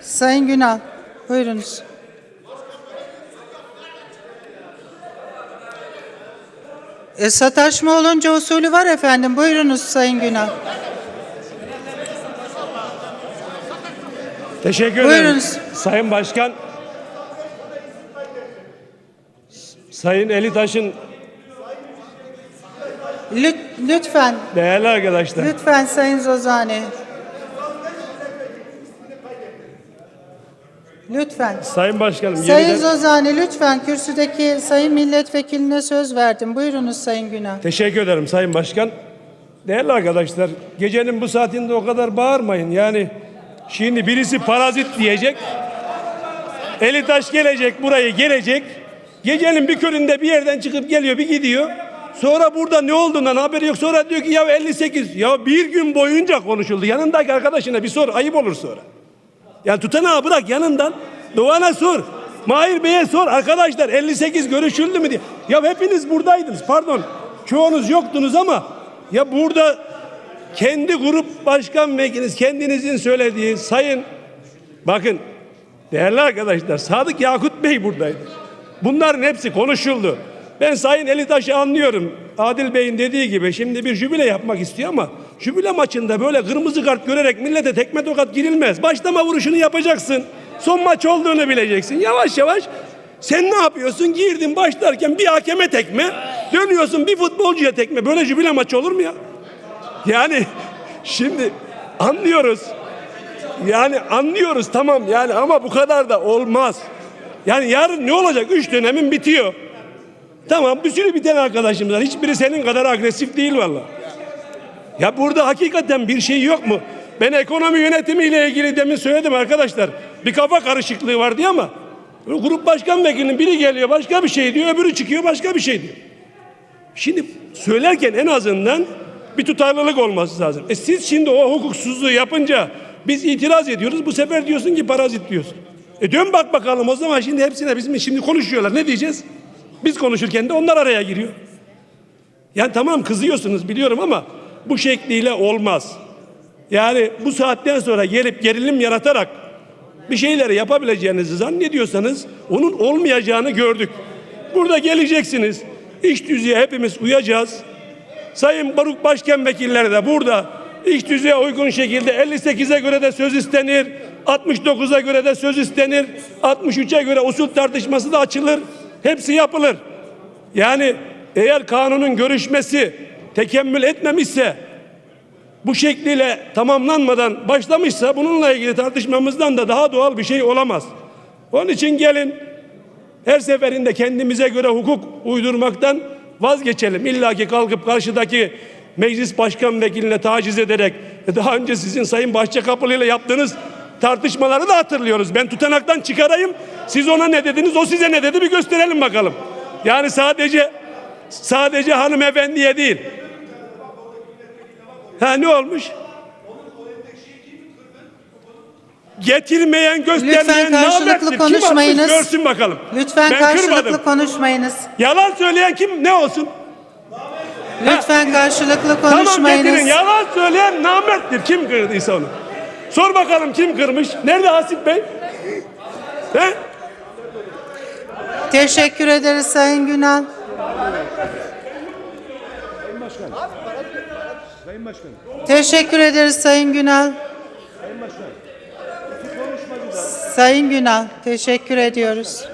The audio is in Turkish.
Sayın Günal, buyurunuz. E, sataşma olunca usulü var efendim. Buyurunuz Sayın Günal. Teşekkür ederim. Buyurunuz. Sayın Başkan, Sayın Elitaş'ın Lüt- lütfen, değerli arkadaşlar, lütfen Sayın Zozani. Lütfen. Sayın Başkanım Sayın yeniden Zozani lütfen kürsüdeki sayın milletvekiline söz verdim. Buyurunuz Sayın Günal. teşekkür ederim Sayın Başkan. Değerli arkadaşlar, gecenin bu saatinde o kadar bağırmayın. Yani şimdi birisi parazit diyecek. Elitaş gelecek, burayı gelecek. Gecenin bir köründe bir yerden çıkıp geliyor, bir gidiyor. Sonra burada ne olduğundan haberi yok. Sonra diyor ki ya 58. Ya bir gün boyunca konuşuldu. Yanındaki arkadaşına bir sor. Ayıp olur sonra. Ya tutanağı bırak yanından. Doğan'a sor. Mahir Bey'e sor. Arkadaşlar 58 görüşüldü mü diye. Ya hepiniz buradaydınız. Pardon. Çoğunuz yoktunuz ama ya burada kendi grup başkan vekiliniz kendinizin söylediği sayın bakın değerli arkadaşlar Sadık Yakut Bey buradaydı. Bunların hepsi konuşuldu. Ben Sayın Elitaş'ı anlıyorum. Adil Bey'in dediği gibi şimdi bir jübile yapmak istiyor ama jübile maçında böyle kırmızı kart görerek millete tekme tokat girilmez. Başlama vuruşunu yapacaksın. Son maç olduğunu bileceksin. Yavaş yavaş sen ne yapıyorsun? Girdin başlarken bir hakeme tekme, dönüyorsun bir futbolcuya tekme. Böyle jübile maçı olur mu ya? Yani şimdi anlıyoruz. Yani anlıyoruz tamam yani ama bu kadar da olmaz. Yani yarın ne olacak? Üç dönemin bitiyor. Tamam bir sürü biten arkadaşımız var. Hiçbiri senin kadar agresif değil valla. Ya burada hakikaten bir şey yok mu? Ben ekonomi yönetimiyle ilgili demin söyledim arkadaşlar. Bir kafa karışıklığı var diye ama grup başkan vekilinin biri geliyor başka bir şey diyor, öbürü çıkıyor başka bir şey diyor. Şimdi söylerken en azından bir tutarlılık olması lazım. E siz şimdi o hukuksuzluğu yapınca biz itiraz ediyoruz. Bu sefer diyorsun ki parazit diyorsun. E dön bak bakalım o zaman şimdi hepsine bizim şimdi konuşuyorlar. Ne diyeceğiz? Biz konuşurken de onlar araya giriyor. Yani tamam kızıyorsunuz biliyorum ama bu şekliyle olmaz. Yani bu saatten sonra gelip gerilim yaratarak bir şeyleri yapabileceğinizi zannediyorsanız onun olmayacağını gördük. Burada geleceksiniz. İş düzeye hepimiz uyacağız. Sayın Baruk Başkan Vekilleri de burada iş düzeye uygun şekilde 58'e göre de söz istenir. 69'a göre de söz istenir. 63'e göre usul tartışması da açılır. Hepsi yapılır. Yani eğer kanunun görüşmesi tekemmül etmemişse bu şekliyle tamamlanmadan başlamışsa bununla ilgili tartışmamızdan da daha doğal bir şey olamaz. Onun için gelin her seferinde kendimize göre hukuk uydurmaktan vazgeçelim. İlla ki kalkıp karşıdaki meclis başkan vekiline taciz ederek e, daha önce sizin Sayın Bahçekapılı ile yaptığınız tartışmaları da hatırlıyoruz. Ben tutanaktan çıkarayım. Siz ona ne dediniz, o size ne dedi bir gösterelim bakalım. Yani sadece sadece hanımefendiye değil. Ha ne olmuş? Getirmeyen göstermeyen Lütfen karşılıklı namerttir. Kim konuşmayınız. atmış görsün bakalım. Lütfen ben karşılıklı kırmadım. konuşmayınız. Yalan söyleyen kim ne olsun? Lütfen karşılıklı Tamam konuşmayınız. getirin. Yalan söyleyen namerttir. Kim kırdıysa onu. Sor bakalım kim kırmış? Nerede Hasip Bey? He? Teşekkür ederiz Sayın Günal. Teşekkür ederiz Sayın Günal. Sayın Günal, teşekkür ediyoruz.